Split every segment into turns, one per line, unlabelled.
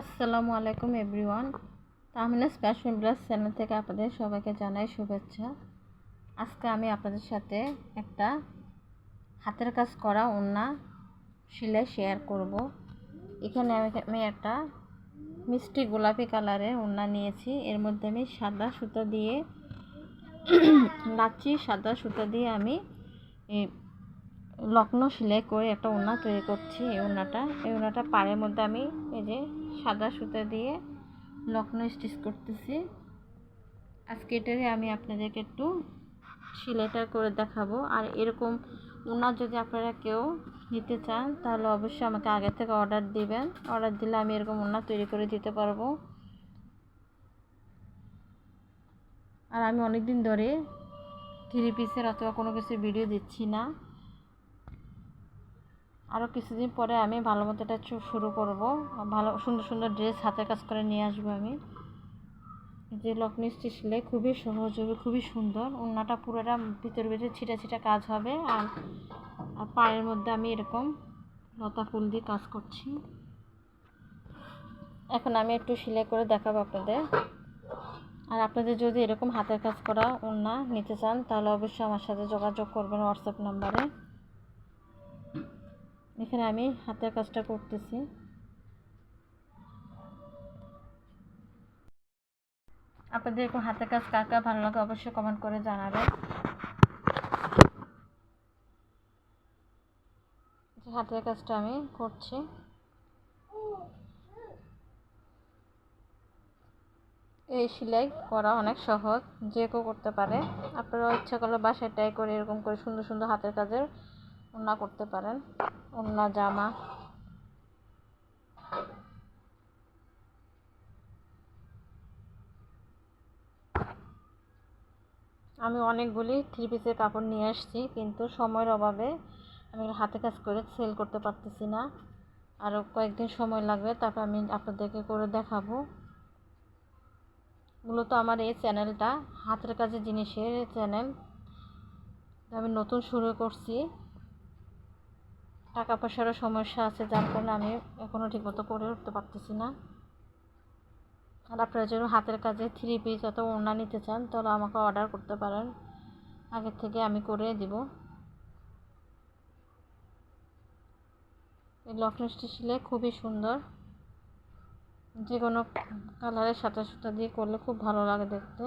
আসসালামু আলাইকুম everyone. Tahmina's fashion blouse channel থেকে আপনাদের সবাইকে জানাই শুভেচ্ছা। আজকে আমি আপনাদের সাথে একটা হাতের কাজ করা ওড়না সেলাই শেয়ার করব। এখানে আমি একটা মিষ্টি গোলাপি কালারের ওড়না নিয়েছি। এর মধ্যে আমি সাদা সুতো দিয়ে লাচ্ছি সাদা সুতো দিয়ে আমি লগ্ন সেলাই করে একটা ওড়না তৈরি করছি। এই ওড়নাটা এই ওড়নাটা পাড়ের মধ্যে আমি এই যে সাদা সুতা দিয়ে লগ্ন স্টিচ করতেছি। আজকে এটারে আমি আপনাদেরকে একটু সেলাইটা করে দেখাবো। আর এরকম ওনার যদি আপনারা কেউ নিতে চান, তাহলে অবশ্যই আমাকে আগে থেকে অর্ডার দিবেন। অর্ডার দিলে আমি এরকম ওনা তৈরি করে দিতে পারব। আর আমি অনেক দিন ধরে থ্রি পিসের অথবা কোনো কিছু ভিডিও দিচ্ছি না। আরও কিছুদিন পরে আমি ভালো মতো এটা শুরু করব। ভালো, সুন্দর সুন্দর ড্রেস হাতের কাজ করে নিয়ে আসব আমি। যে লকনি স্টিচলে খুবই সহজ হবে, খুবই সুন্দর। ওনাটা পুরোটা ভিতরে ভিতরে ছিটা ছিটা কাজ হবে। আর আর পায়ের মধ্যে আমি এরকম লতা ফুল দিয়ে কাজ করছি। এখন আমি একটু সেলাই করে দেখাবো আপনাদের। আর আপনাদের যদি এরকম হাতের কাজ করা ওনা নিতে চান, তাহলে অবশ্যই আমার সাথে যোগাযোগ করবেন হোয়াটসঅ্যাপ নাম্বারে। এখানে আমি হাতের কাজটা করতেছি। আপনাদের এরকম হাতের কাজ কার কার ভালো লাগে অবশ্যই কমেন্ট করে জানাবেন। হাতের কাজটা আমি করছি। এই সেলাই করা অনেক সহজ, যে কেউ করতে পারে। আপনারা ইচ্ছা করলে বাসায় ট্রাই করে এরকম করে সুন্দর সুন্দর হাতের কাজের ওড়না করতে পারেন। ওড়না জামা। আমি অনেকগুলি থ্রি পিসের কাপড় নিয়ে আসছি, কিন্তু সময়ের অভাবে আমি হাতে কাজ করে সেল করতে পারতেছি না। আরও কয়েকদিন সময় লাগবে, তারপর আমি আপনাদেরকে করে দেখাবো। মূলত আমার এই চ্যানেলটা হাতের কাজের জিনিসের চ্যানেল আমি নতুন শুরু করছি। টাকা পয়সারও সমস্যা আছে, যার কারণে আমি এখনও ঠিকমতো করে উঠতে পারতেছি না। আর আপনারা যদি হাতের কাজে থ্রি পিস অথবা ওড়না নিতে চান, তাহলে আমাকে অর্ডার করতে পারেন। আগের থেকে আমি করে দিব। এই লক্ষ্মী শিলে খুবই সুন্দর। যে কোনো কালারের সাথে সুতা দিয়ে করলে খুব ভালো লাগে দেখতে।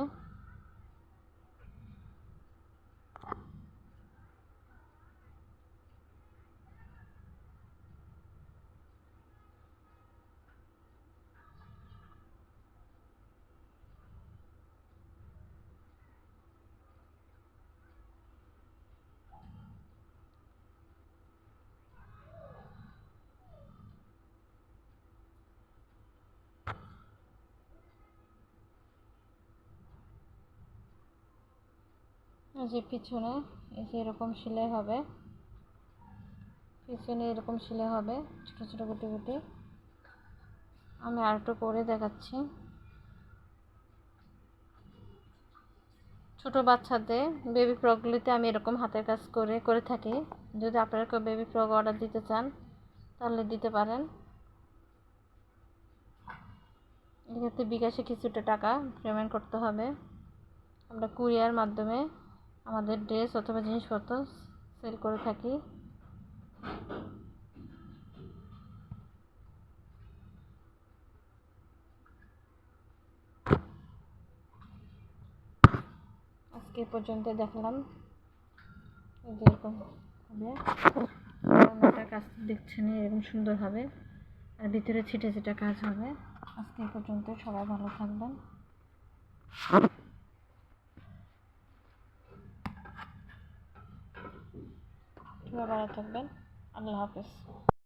যে পিছনে, এই যে এরকম সেলাই হবে। পিছনে এরকম সেলাই হবে, ছোটো ছোটো গুটি গুটি। আমি আর একটু করে দেখাচ্ছি। ছোটো বাচ্চাদের বেবি ফ্রকগুলিতে আমি এরকম হাতের কাজ করে করে থাকি। যদি আপনারা কেউ বেবি ফ্রক অর্ডার দিতে চান, তাহলে দিতে পারেন। এক্ষেত্রে বিকাশে কিছুটা টাকা পেমেন্ট করতে হবে। আমরা কুরিয়ার মাধ্যমে আমাদের ড্রেস অথবা জিনিসপত্র সেল করে থাকি। আজকে পর্যন্ত দেখলাম। এরকম হবে। কাজ দেখছেন, এরকম সুন্দর হবে। আর ভিতরে ছিটে ছিটে কাজ হবে। আজকে পর্যন্ত সবাই ভালো থাকবেন। ভালো থাকবেন আল্লাহ হাফেজ